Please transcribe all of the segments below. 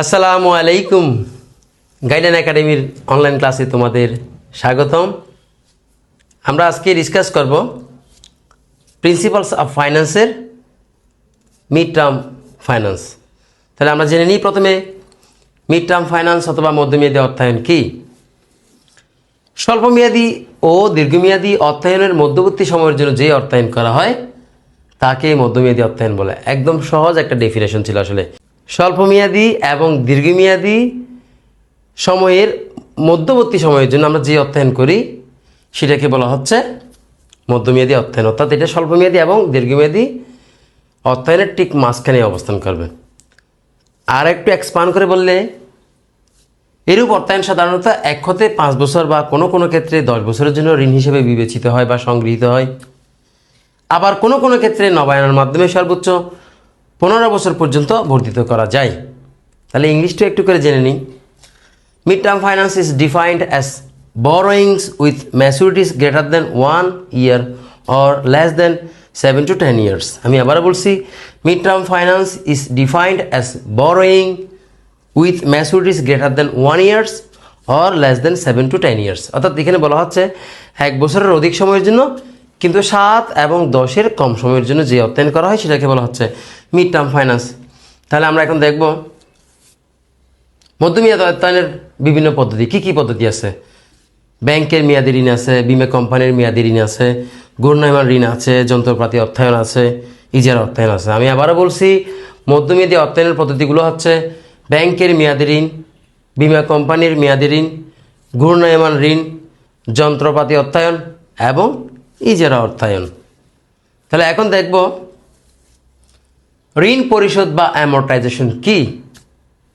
আসসালামু আলাইকুম। গাইডেন একাডেমির অনলাইন ক্লাসে তোমাদের স্বাগতম। আমরা আজকে ডিসকাস করব প্রিন্সিপালস অফ ফাইন্যান্সের মিড টার্ম ফাইন্যান্স তাহলে আমরা জেনে নিই প্রথমে মিড টার্ম ফাইন্যান্স অথবা মধ্যমেয়াদী অর্থায়ন কি। স্বল্পমেয়াদী ও দীর্ঘমেয়াদী অর্থায়নের মধ্যবর্তী সময়ের জন্য যে অর্থায়ন করা হয়, তাকে মধ্যমেয়াদী অর্থায়ন বলে। একদম সহজ একটা ডেফিনেশন ছিল আসলে। স্বল্পমেয়াদী এবং দীর্ঘমেয়াদী সময়ের মধ্যবর্তী সময়ের জন্য আমরা যে অর্থায়ন করি, সেটাকে বলা হচ্ছে মধ্যমেয়াদী অর্থায়ন অর্থাৎ এটা স্বল্পমেয়াদী এবং দীর্ঘমেয়াদী অর্থায়নের ঠিক মাঝখানে অবস্থান করবে। আর একটু এক্সপান্ড করে বললে, এরূপ অর্থায়ন সাধারণত এক হতে পাঁচ বছর বা কোনো কোনো ক্ষেত্রে দশ বছরের জন্য ঋণ হিসেবে বিবেচিত হয় বা সংগৃহীত হয়। আবার কোনো কোনো ক্ষেত্রে নবায়নের মাধ্যমে সর্বোচ্চ পনেরো বছর পর্যন্ত বর্ধিত করা যায়। তাহলে ইংলিশটা একটু করে জেনে নিই। Mid term finance is defined as borrowings with maturities greater than one year or less than seven to ten years আমি আবার বলছি mid term finance is defined as borrowing with maturities greater than one years or less than seven to ten years অর্থাৎ এখানে বলা হচ্ছে, এক বছরের অধিক সময়ের জন্য কিন্তু সাত এবং দশের কম সময়ের জন্য যে অর্থায়ন করা হয় সেটাকে বলা হচ্ছে মিড টার্ম ফাইন্যান্স তাহলে আমরা এখন দেখব মধ্যমেয়াদ অর্থায়নের বিভিন্ন পদ্ধতি। কি কি পদ্ধতি আছে? ব্যাংকের মেয়াদি ঋণ আছে, বিমা কোম্পানির মেয়াদি ঋণ আছে, ঘূর্ণায়মান ঋণ আছে, যন্ত্রপাতি অর্থায়ন আছে, ইজারা অর্থায়ন আছে। আমি আবারও বলছি, মধ্যমেয়াদী অর্থায়নের পদ্ধতিগুলো হচ্ছে ব্যাংকের মেয়াদি ঋণ, বিমা কোম্পানির মেয়াদি ঋণ, ঘূর্ণায়মান ঋণ, যন্ত্রপাতি অর্থায়ন এবং ইজারা অর্থায়ন। তাহলে এখন দেখব, ঋণ পরিশোধ বা অ্যামোর্টাইজেশন কি?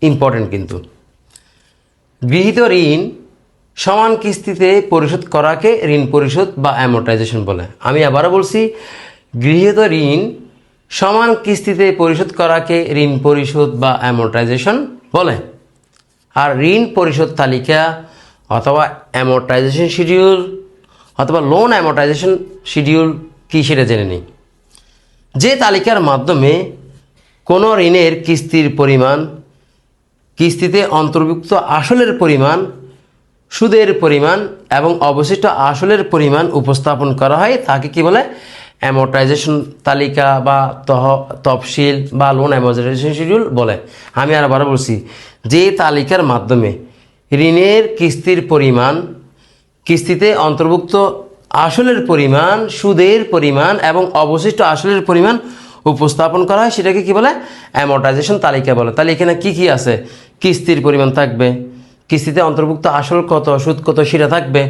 ইম্পর্টেন্ট কিন্তু। গৃহীত ঋণ সমান কিস্তিতে পরিশোধ করাকে ঋণ পরিশোধ বা অ্যামোর্টাইজেশন বলে। আমি আবারও বলছি, গৃহীত ঋণ সমান কিস্তিতে পরিশোধ করাকে ঋণ পরিশোধ বা অ্যামোর্টাইজেশন বলে। আর ঋণ পরিশোধ তালিকা অথবা অ্যামোর্টাইজেশন শিডিউল অথবা লোন অ্যামোটাইজেশন শিডিউল কী সেটা জেনে নিই। যে তালিকার মাধ্যমে কোনো ঋণের কিস্তির পরিমাণ, কিস্তিতে অন্তর্ভুক্ত আসলের পরিমাণ, সুদের পরিমাণ এবং অবশিষ্ট আসলের পরিমাণ উপস্থাপন করা হয়, তাকে কি বলে? অ্যামোটাইজেশন তালিকা বা তহ, তফসিল বা লোন অ্যামোর্টাইজেশন শিডিউল বলে। আমি আর আবার বলছি, যে তালিকার মাধ্যমে ঋণের কিস্তির পরিমাণ কিস্তিতে অন্তর্ভুক্ত আসলের পরিমাণ, সুদের পরিমাণ এবং অবশিষ্ট আসলের পরিমাণ উপস্থাপন করা হয়। সেটাকে কি বলে? অ্যামোর্টাইজেশন তালিকা বলে। তাহলে এখানে কি কি আছে? কিস্তির পরিমাণ থাকবে। কিস্তিতে অন্তর্ভুক্ত আসল কত, সুদ কত, সেটা থাকবে।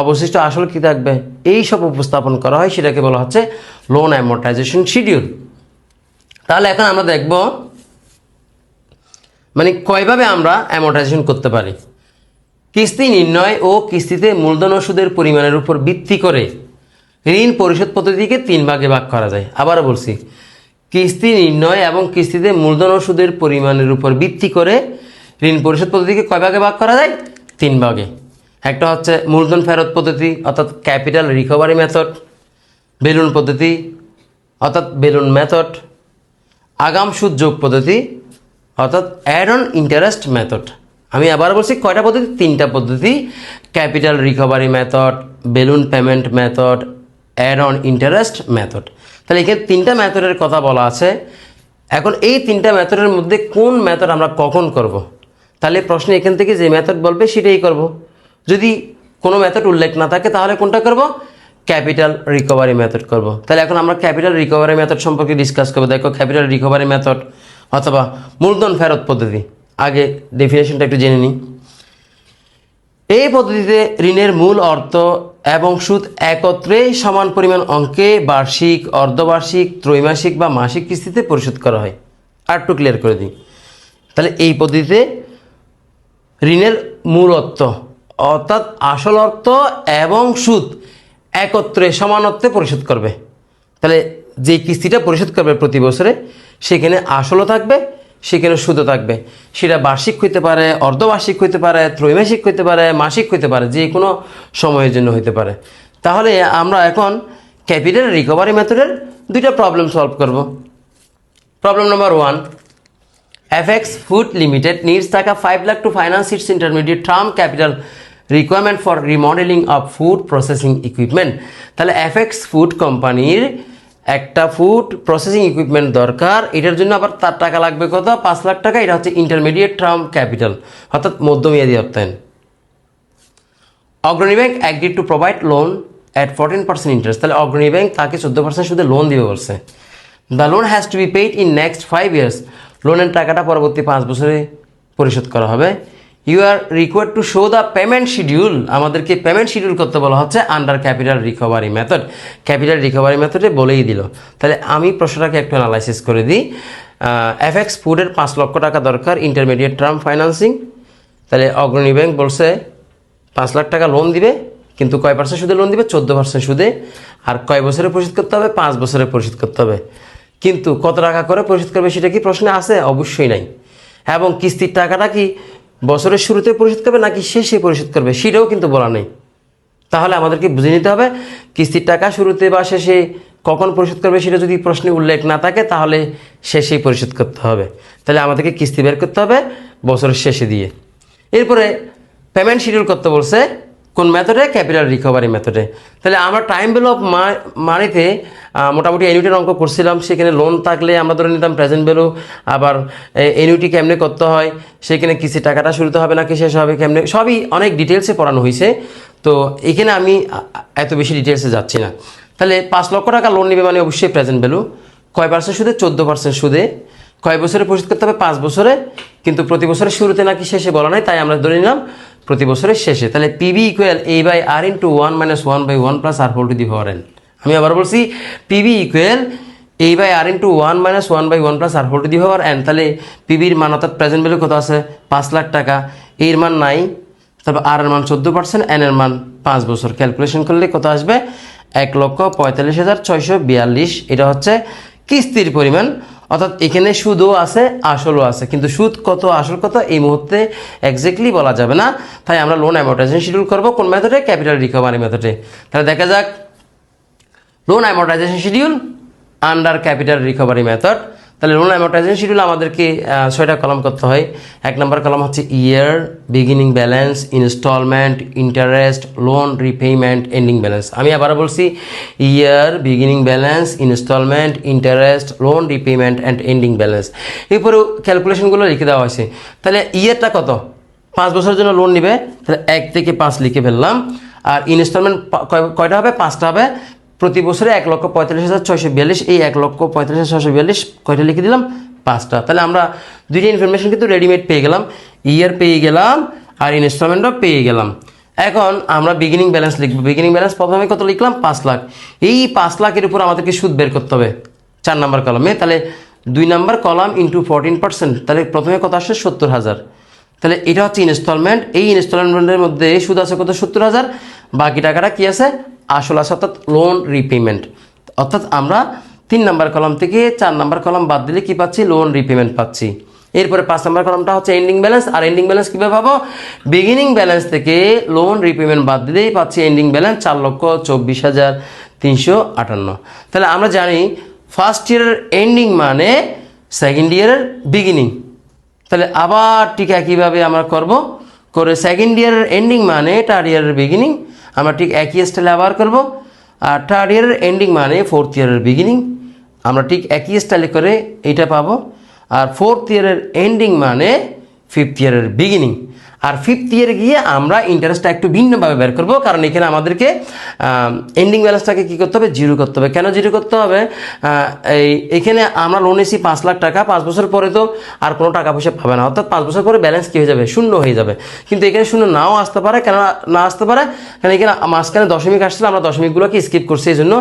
অবশিষ্ট আসল কি থাকবে? এই সব উপস্থাপন করা হয়। সেটাকে বলা হচ্ছে লোন অ্যামোর্টাইজেশন শিডিউল তাহলে এখন আমরা দেখব মানে কয়ভাবে আমরা অ্যামোর্টাইজেশন করতে পারি। কিস্তি নির্ণয় ও কিস্তিতে মূলধন ও সুদের পরিমাণের উপর ভিত্তি করে ঋণ পরিশোধ পদ্ধতিকে তিন ভাগে ভাগ করা যায়। আবারও বলছি, কিস্তি নির্ণয় এবং কিস্তিতে মূলধন ও সুদের পরিমাণের উপর ভিত্তি করে ঋণ পরিশোধ পদ্ধতিকে কয় ভাগে ভাগ করা যায়? তিন ভাগে। একটা হচ্ছে মূলধন ফেরত পদ্ধতি, অর্থাৎ ক্যাপিটাল রিকভারি মেথড, বেলুন পদ্ধতি, অর্থাৎ বেলুন মেথড, আগাম সুদ যোগ পদ্ধতি, অর্থাৎ অ্যাড অন ইন্টারেস্ট মেথড আমি আবার বলছি, কয়টা পদ্ধতি? তিনটা পদ্ধতি। Capital recovery method, balloon payment method, add on interest method. তাহলে এখানে তিনটা মেথডের কথা বলা আছে। এখন এই তিনটা মেথডের মধ্যে কোন মেথড আমরা কখন করব। তাহলে প্রশ্ন এখান থেকে যে মেথড বলবে, সেটাই করব। যদি কোনো মেথড উল্লেখ না থাকে, তাহলে কোনটা করব? ক্যাপিটাল রিকভারি মেথড করব। তাহলে এখন আমরা ক্যাপিটাল রিকভারি মেথড সম্পর্কে ডিসকাস করব। দেখো, ক্যাপিটাল রিকভারি মেথড অথবা মূলধন ফেরত পদ্ধতি। আগে ডেফিনেশনটা একটু জেনে নিই। এই পদ্ধতিতে ঋণের মূল অর্থ এবং সুদ একত্রে সমান পরিমাণ অঙ্কে বার্ষিক, অর্ধবার্ষিক, ত্রৈমাসিক বা মাসিক কিস্তিতে পরিশোধ করা হয়। আর একটু ক্লিয়ার করে দিই। তাহলে এই পদ্ধতিতে ঋণের মূল অর্থ অর্থাৎ আসল অর্থ এবং সুদ একত্রে সমান অর্থে পরিশোধ করবে। তাহলে যে কিস্তিটা পরিশোধ করবে প্রতি বছরে, সেখানে আসলও থাকবে সেখানে সুদও থাকবে। সেটা বার্ষিক হইতে পারে, অর্ধবার্ষিক হইতে পারে, ত্রৈমাসিক হইতে পারে, মাসিক হইতে পারে, যে কোনো সময়ের জন্য হইতে পারে। তাহলে আমরা এখন ক্যাপিটাল রিকভারি মেথডের দুইটা প্রবলেম সলভ করব। Problem number one FX Food Limited needs টাকা 5 lakh to finance its intermediate term capital requirement for remodeling of food processing equipment তাহলে FX Food কোম্পানির একটা ফুড প্রসেসিং ইকুইপমেন্ট দরকার, এটার জন্য আবার তার টাকা লাগবে কত? পাঁচ লাখ টাকা, এটা হচ্ছে ইন্টারমিডিয়েট টার্ম ক্যাপিটাল অর্থাৎ মধ্যমেয়াদী অর্থায়ন। Agrani bank agreed to provide loan at fourteen percent interest তাহলে অগ্রণী ব্যাংক তাকে চোদ্দ পার্সেন্ট সুদে লোন দিবে বলছে। The loan has to be paid in next five years লোনের টাকাটা পরবর্তী পাঁচ বছরে পরিশোধ করা হবে। You are required to show the payment schedule আমাদেরকে পেমেন্ট শিডিউল করতে বলা হচ্ছে under capital recovery method capital recovery মেথডে বলেই দিল। তাহলে আমি প্রশ্নটাকে একটু অ্যানালাইসিস করে দিই। এফএক্স ফুডের পাঁচ লক্ষ টাকা দরকার ইন্টারমিডিয়েট টার্ম ফাইন্যান্সিং তাহলে অগ্রণী ব্যাংক বলছে, পাঁচ লাখ টাকা লোন দিবে, কিন্তু কয় পার্সেন্ট সুদে লোন দিবে? চোদ্দ পার্সেন্ট সুদে। আর কয় বছরে পরিশোধ করতে হবে? পাঁচ বছরে পরিশোধ করতে হবে। কিন্তু কত টাকা করে পরিশোধ করবে সেটা কি প্রশ্নে আছে? অবশ্যই নাই। এবং কিস্তির টাকাটা কি বছরের শুরুতে পরিশোধ করবে নাকি শেষে পরিশোধ করবে, সেটাও কিন্তু বলা নেই। তাহলে আমাদেরকে বুঝে নিতে হবে, কিস্তির টাকা শুরুতে বা শেষে কখন পরিশোধ করবে সেটা যদি প্রশ্নে উল্লেখ না থাকে, তাহলে শেষেই পরিশোধ করতে হবে। তাহলে আমাদেরকে কিস্তি বের করতে হবে বছরের শেষে দিয়ে। এরপরে পেমেন্ট শিডিউল করতে বলছে কোন মেথডে ক্যাপিটাল রিকভারি মেথডে তাহলে আমরা টাইম ভ্যালু অফ মানিতে মোটামুটি এনুইটির অঙ্ক করছিলাম। সেখানে লোন থাকলে আমরা ধরে নিতাম প্রেজেন্ট ভ্যালু আবার এনুইটি কেমনে করতে হয়? সেখানে কিস্তি টাকাটা শুরুতে হবে নাকি শেষ হবে, কেমনে? সবই অনেক ডিটেলসে পড়ানো হয়েছে। তো এখানে আমি এত বেশি ডিটেলসে যাচ্ছি না। তাহলে পাঁচ লক্ষ টাকা লোন নেবে মানে অবশ্যই প্রেজেন্ট ভ্যালু কয় পার্সেন্ট সুদে? চোদ্দ পার্সেন্ট সুদে। কয় বছরে পরিশোধ করতে হবে? পাঁচ বছরে। কিন্তু প্রতি বছরের শুরুতে নাকি শেষে বলা নাই, তাই আমরা ধরে নিলাম প্রতি বছরের শেষে। তাহলে PB equal A by R into one minus one by one plus R whole to the power N আমি আবার বলছি PB equal A by R into one minus one by one plus R whole to the power N তাহলে পিবির মান অর্থাৎ present value কত আছে? পাঁচ লাখ টাকা। এর মান নাই, তারপর আর এর মান চোদ্দ পার্সেন্ট এন এর মান পাঁচ বছর। ক্যালকুলেশন করলে কত আসবে? এক লক্ষ পঁয়তাল্লিশ হাজার ছয়শো বিয়াল্লিশ। এটা হচ্ছে কিস্তির পরিমাণ অর্থাৎ এখানে সুদও আছে, আসলও আছে। কিন্তু সুদ কত, আসল কত, এই মুহূর্তে এক্স্যাক্টলি বলা যাবে না। তাই আমরা লোন অ্যামোটাইজেশন শিডিউল করব কোন মেথডে ক্যাপিটাল রিকভারি মেথডে তাহলে দেখা যাক। Loan amortization schedule under capital recovery method তাহলে লোন অ্যামোটাইজেশন শিডিউল আমাদেরকে ছয়টা কলাম করতে হয়। এক নম্বর কলাম হচ্ছে year beginning balance installment interest loan repayment ending balance আমি আবার বলছি year beginning balance installment interest loan repayment and ending balance এরপরেও ক্যালকুলেশনগুলো লিখে দেওয়া হয়েছে। তাহলে ইয়ারটা কত? পাঁচ বছরের জন্য লোন নিবে, তাহলে এক থেকে পাঁচ লিখে ফেললাম। আর ইনস্টলমেন্ট কয়টা হবে? পাঁচটা হবে। প্রতি বছরে এক লক্ষ পঁয়তাল্লিশ হাজার ছয়শো বিয়াল্লিশ, এই এক লক্ষ পঁয়তাল্লিশ হাজার ছয়শো বিয়াল্লিশ কয়টা লিখে দিলাম? পাঁচটা। তাহলে আমরা দুইটা ইনফরমেশন কিন্তু রেডিমেড পেয়ে গেলাম। ইয়ার পেয়ে গেলাম আর ইনস্টলমেন্টও পেয়ে গেলাম। এখন আমরা বিগিনিং ব্যালেন্স লিখব। বিগিনিং ব্যালেন্স প্রথমে কত লিখলাম? পাঁচ লাখ। এই পাঁচ লাখের উপর আমাদেরকে সুদ বের করতে হবে। চার নাম্বার কলমে। তাহলে দুই number column into fourteen percent তাহলে প্রথমে কত আসছে? সত্তর হাজার। তাহলে এটা হচ্ছে ইনস্টলমেন্ট এই ইনস্টলমেন্টের মধ্যে সুদ আছে কত? সত্তর হাজার। বাকি টাকাটা কি আছে? আসল আছে অর্থাৎ লোন রিপেমেন্ট অর্থাৎ আমরা তিন নাম্বার কলম থেকে চার নাম্বার কলম বাদ দিলে কি পাচ্ছি? লোন রিপেমেন্ট পাচ্ছি। এরপরে পাঁচ নাম্বার কলমটা হচ্ছে এন্ডিং ব্যালেন্স আর এন্ডিং ব্যালেন্স কীভাবে পাবো? বিগিনিং ব্যালেন্স থেকে লোন রিপেমেন্ট বাদ দিলেই পাচ্ছি এন্ডিং ব্যালেন্স চার লক্ষ চব্বিশ হাজার তিনশো আটান্ন। তাহলে আমরা জানি ফার্স্ট ইয়ারের এন্ডিং মানে সেকেন্ড ইয়ারের বিগিনিং তাহলে আবার ঠিক একইভাবে আমরা করব। করে সেকেন্ড ইয়ারের এন্ডিং মানে থার্ড ইয়ারের বিগিনিং আমরা ঠিক একই স্টাইলে আবার করব। আর থার্ড ইয়ারের এন্ডিং মানে ফোর্থ ইয়ারের বিগিনিং আমরা ঠিক একই স্টাইলে করে এটা পাবো। আর ফোর্থ ইয়ারের এন্ডিং মানে ফিফথ ইয়ারের বিগিনিং আর ফিফথ ইয়ারে গিয়ে আমরা ইন্টারেস্টটা একটু ভিন্নভাবে বের করব, কারণ এখানে আমাদেরকে এন্ডিং ব্যালেন্সটাকে কী করতে হবে? জিরো করতে হবে। কেন জিরো করতে হবে? এই, এখানে আমরা লোন এসি পাঁচ লাখ টাকা, পাঁচ বছর পরে তো আর কোনো টাকা পয়সা পাবে না। অর্থাৎ পাঁচ বছর পরে ব্যালেন্স কী হয়ে যাবে? শূন্য হয়ে যাবে। কিন্তু এখানে শূন্য নাও আসতে পারে কেন না আসতে পারে, কারণ এখানে মাঝখানে দশমিক আসছিল, আমরা দশমিকগুলোকে স্কিপ করছি, এই জন্য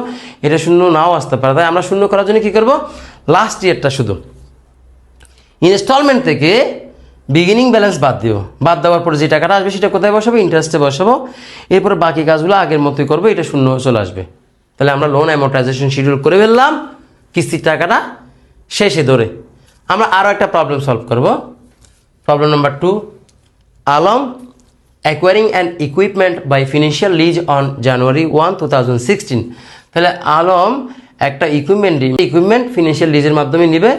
এটা শূন্য নাও আসতে পারে। তাই আমরা শূন্য করার জন্য কী করব? লাস্ট ইয়ারটা শুধু। ইনস্টলমেন্ট থেকে বিগিনিং ব্যালেন্স বাদ দিও। বাদ দেওয়ার পরে যে টাকাটা আসবে সেটা কোথায় বসাবো? ইন্টারেস্টে বসাবো। এরপরে বাকি কাজগুলো আগের মতোই করব, এটা শূন্য চলে আসবে। তাহলে আমরা লোন অ্যামোটাইজেশন শিডিউল করে ফেললাম, কিস্তির টাকাটা শেষে ধরে। আমরা আরও একটা প্রবলেম সলভ করব। Problem number two Alam acquiring and equipment by financial lease on January one two thousand sixteen তাহলে আলম একটা ইকুইপমেন্ট ইকুইপমেন্ট ফিনান্সিয়াল লিজের মাধ্যমে নিবে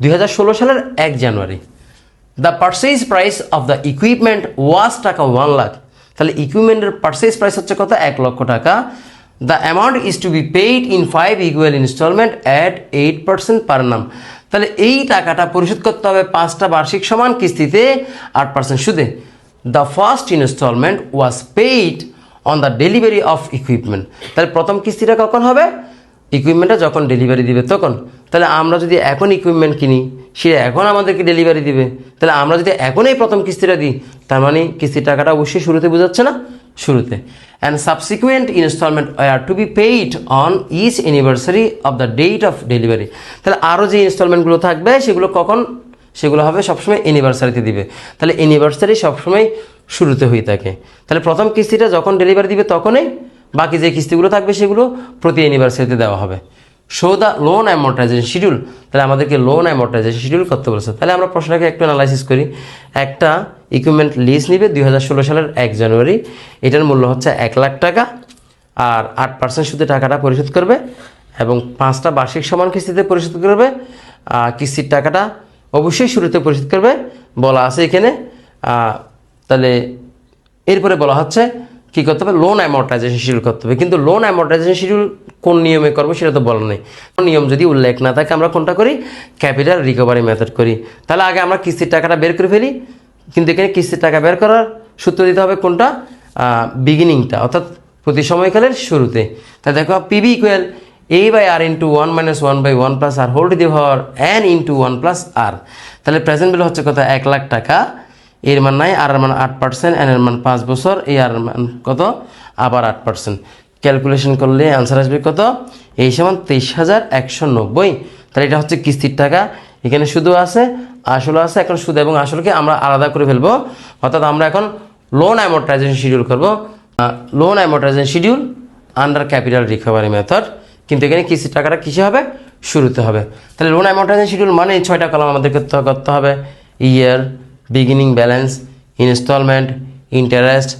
দুই সালের এক জানুয়ারি the purchase price of the equipment was টাকা ওয়ান লাখ তাহলে ইকুইপমেন্টের পারচেজ প্রাইস হচ্ছে কত? এক লক্ষ টাকা। The amount is to be paid in five equal installment at eight percent per annum তাহলে এই টাকাটা পরিশোধ করতে হবে পাঁচটা বার্ষিক সমান কিস্তিতে আট পার্সেন্ট সুদে। The first installment was paid on the delivery of equipment তাহলে প্রথম কিস্তিটা কখন হবে? ইকুইপমেন্টটা যখন ডেলিভারি দিবে তখন। তাহলে আমরা যদি এখন ইকুইপমেন্ট কিনি, সে এখন আমাদেরকে ডেলিভারি দিবে। তাহলে আমরা যদি এখনই প্রথম কিস্তিটা দিই, তার মানে কিস্তির টাকাটা অবশ্যই শুরুতে বোঝাচ্ছে না? শুরুতে। And subsequent installment are to be paid on each anniversary of the date of delivery তাহলে আরও যে ইনস্টলমেন্টগুলো থাকবে, সেগুলো কখন? সেগুলো হবে সবসময় অ্যানিভার্সারিতে দিবে। তাহলে অ্যানিভার্সারি সবসময় শুরুতে হয়ে থাকে। তাহলে প্রথম কিস্তিটা যখন ডেলিভারি দিবে তখনই বাকি যে কিস্তিগুলো থাকবে সেগুলো প্রতি অ্যানিভার্সারিতে দেওয়া হবে। Show the loan amortization schedule তাহলে আমাদেরকে লোন অ্যামোর্টাইজেশন শিডিউল করতে বলেছে। তাহলে আমরা প্রশ্নটাকে একটু অ্যানালাইসিস করি। একটা ইকুইপমেন্ট লিজ নিবে দু হাজার ষোলো সালের এক জানুয়ারি। এটার মূল্য হচ্ছে এক লাখ টাকা। আর আট পার্সেন্ট সুদে টাকাটা পরিশোধ করবে এবং পাঁচটা বার্ষিক সমান কিস্তিতে পরিশোধ করবে। আর কিস্তির টাকাটা অবশ্যই শুরুতে পরিশোধ করবে। বলা আছে এখানে। তাহলে এরপরে বলা হচ্ছে কি করতে হবে? লোন অ্যামোর্টাইজেশন শিডিউল করতে হবে। কিন্তু লোন অ্যামোর্টাইজেশন শিডিউল কোন নিয়মে করব সেটা তো বলা নেই। কোন নিয়ম যদি উল্লেখ না থাকে, আমরা কোনটা করি? ক্যাপিটাল রিকভারি মেথড করি। তাহলে আগে আমরা কিস্তির টাকাটা বের করে ফেলি। কিন্তু এখানে কিস্তির টাকা বের করার সূত্র দিতে হবে কোনটা? বিগিনিংটা অর্থাৎ প্রতি সময়কালের শুরুতে। তা দেখো PB equal A by R into one minus one by one plus R whole to the power N into one plus R তাহলে প্রেজেন্ট বিল হচ্ছে কত? এক লাখ টাকা। এর মান নাই, আর মান আট পার্সেন্ট এন এর মান পাঁচ বছর, এই আর মান কত? আবার আট পার্সেন্ট ক্যালকুলেশন করলে অ্যান্সার আসবে কত? এই সমান তেইশ হাজার একশো নব্বই। তাহলে এটা হচ্ছে কিস্তির টাকা। এখানে শুধু আছে, আসলে আছে, এখন সুদ এবং আসলকে আমরা আলাদা করে ফেলব। অর্থাৎ আমরা এখন লোন অ্যামোর্টাইজেশন শিডিউল করব। Loan amortization schedule under capital recovery method কিন্তু এখানে কিস্তির টাকাটা কিসে হবে? শুরুতে হবে। তাহলে লোন অ্যামোর্টাইজেশন শিডিউল মানে ছয়টা কলাম আমাদেরকে করতে হবে। Year beginning balance installment interest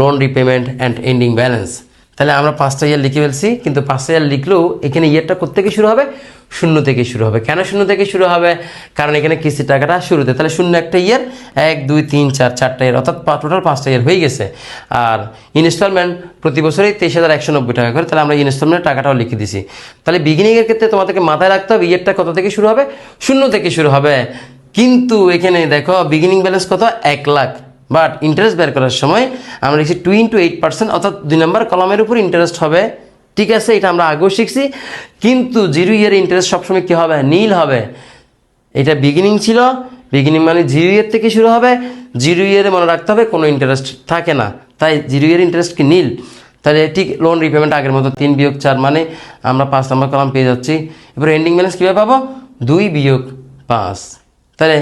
loan repayment and ending balance তাহলে আমরা পাঁচটা ইয়ার লিখে ফেলছি, কিন্তু পাঁচটা ইয়ার লিখলেও এখানে ইয়ারটা থেকে শুরু হবে? শূন্য থেকে শুরু হবে। কেন শূন্য থেকে শুরু হবে? কারণ এখানে কিস্তির টাকাটা শুরুতে। তাহলে শূন্য একটা ইয়ার এক, দুই, তিন, চার, চারটা ইয়ার অর্থাৎ টোটাল পাঁচটা ইয়ার হয়ে গেছে। আর ইনস্টলমেন্ট প্রতি বছরই তেইশ হাজার একশো নব্বই টাকা করে। তাহলে আমরা ইনস্টলমেন্টের টাকাটাও লিখে দিছি। তাহলে বিগিনিংয়ের ক্ষেত্রে তোমাদেরকে মাথায় রাখতে হবে ইয়ারটা কত থেকে শুরু হবে? শূন্য থেকে শুরু হবে। কিন্তু এখানে দেখো বিগিনিং ব্যালেন্স কত? এক লাখ। বাট ইন্টারেস্ট বের করার সময় আমরা লিখছি টু ইন্টু এইট পার্সেন্ট অর্থাৎ দুই নম্বর কলমের উপর ইন্টারেস্ট হবে। ঠিক আছে, এটা আমরা আগেও শিখছি। কিন্তু জিরো ইয়ার ইন্টারেস্ট সবসময় কী হবে? নীল হবে। এটা বিগিনিং ছিল। বিগিনিং মানে জিরো ইয়ার থেকে শুরু হবে। জিরো ইয়ারে মনে রাখতে হবে, কোনো ইন্টারেস্ট থাকে না। তাই জিরো ইয়ার ইন্টারেস্ট কি নীল? তাহলে ঠিক লোন রিপেমেন্ট আগের মতো তিন বিয়োগ চার মানে আমরা পাঁচ নম্বর কলাম পেয়ে যাচ্ছি। এবার এন্ডিং ব্যালেন্স কীভাবে পাবো? দুই বিয়োগ পাঁচ। তাহলে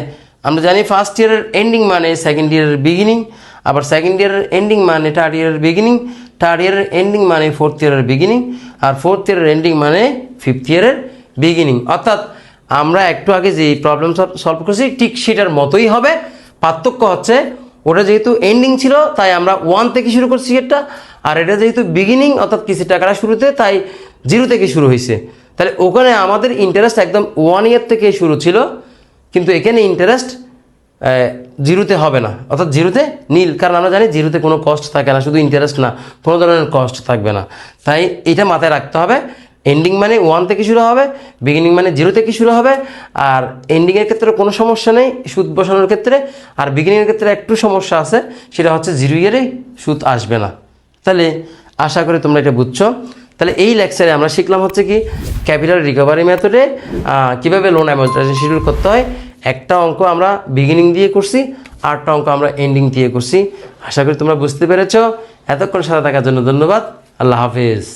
আমরা জানি ফার্স্ট ইয়ারের এন্ডিং মানে সেকেন্ড ইয়ারের বিগিনিং আবার সেকেন্ড ইয়ারের এন্ডিং মানে থার্ড ইয়ারের বিগিনিং থার্ড ইয়ারের এন্ডিং মানে ফোর্থ ইয়ারের বিগিনিং আর ফোর্থ ইয়ারের এন্ডিং মানে ফিফথ ইয়ারের বিগিনিং অর্থাৎ আমরা একটু আগে যে প্রবলেম সলভ করছি, ঠিক সেটার মতোই হবে। পার্থক্য হচ্ছে, ওটা যেহেতু এন্ডিং ছিল, তাই আমরা ওয়ান থেকে শুরু করছি এটা আর এটা যেহেতু বিগিনিং অর্থাৎ কিছু টাকাটা শুরুতে, তাই জিরো থেকে শুরু হয়েছে। তাহলে ওখানে আমাদের ইন্টারেস্ট একদম ওয়ান ইয়ার থেকে শুরু ছিল। কিন্তু এখানে ইন্টারেস্ট জিরোতে হবে না। অর্থাৎ জিরোতে নীল, কারণ আমরা জানি জিরোতে কোনো কস্ট থাকে না, শুধু ইন্টারেস্ট না, কোনো ধরনের কস্ট থাকবে না। তাই এটা মাথায় রাখতে হবে। এন্ডিং মানে ওয়ান থেকে শুরু হবে বিগিনিং মানে জিরো থেকে শুরু হবে, আর এন্ডিংয়ের ক্ষেত্রে কোনো সমস্যা নেই, সুদ বসানোর ক্ষেত্রে। আর বিগিনিংয়ের ক্ষেত্রে একটু সমস্যা আছে, সেটা হচ্ছে জিরো ইয়ারেই সুদ আসবে না। তাহলে আশা করি তোমরা এটা বুঝছ। তাহলে এই লেকচারে আমরা শিখলাম হচ্ছে কি ক্যাপিটাল রিকভারি মেথডে কীভাবে লোন অ্যামোর্টাইজেশন শিডিউল করতে হয়। একটা অঙ্ক আমরা বিগিনিং দিয়ে করছি আটটা অঙ্ক আমরা এন্ডিং দিয়ে করছি। আশা করি তোমরা বুঝতে পেরেছ। এতক্ষণ সাথে থাকার জন্য ধন্যবাদ। আল্লাহ হাফিজ।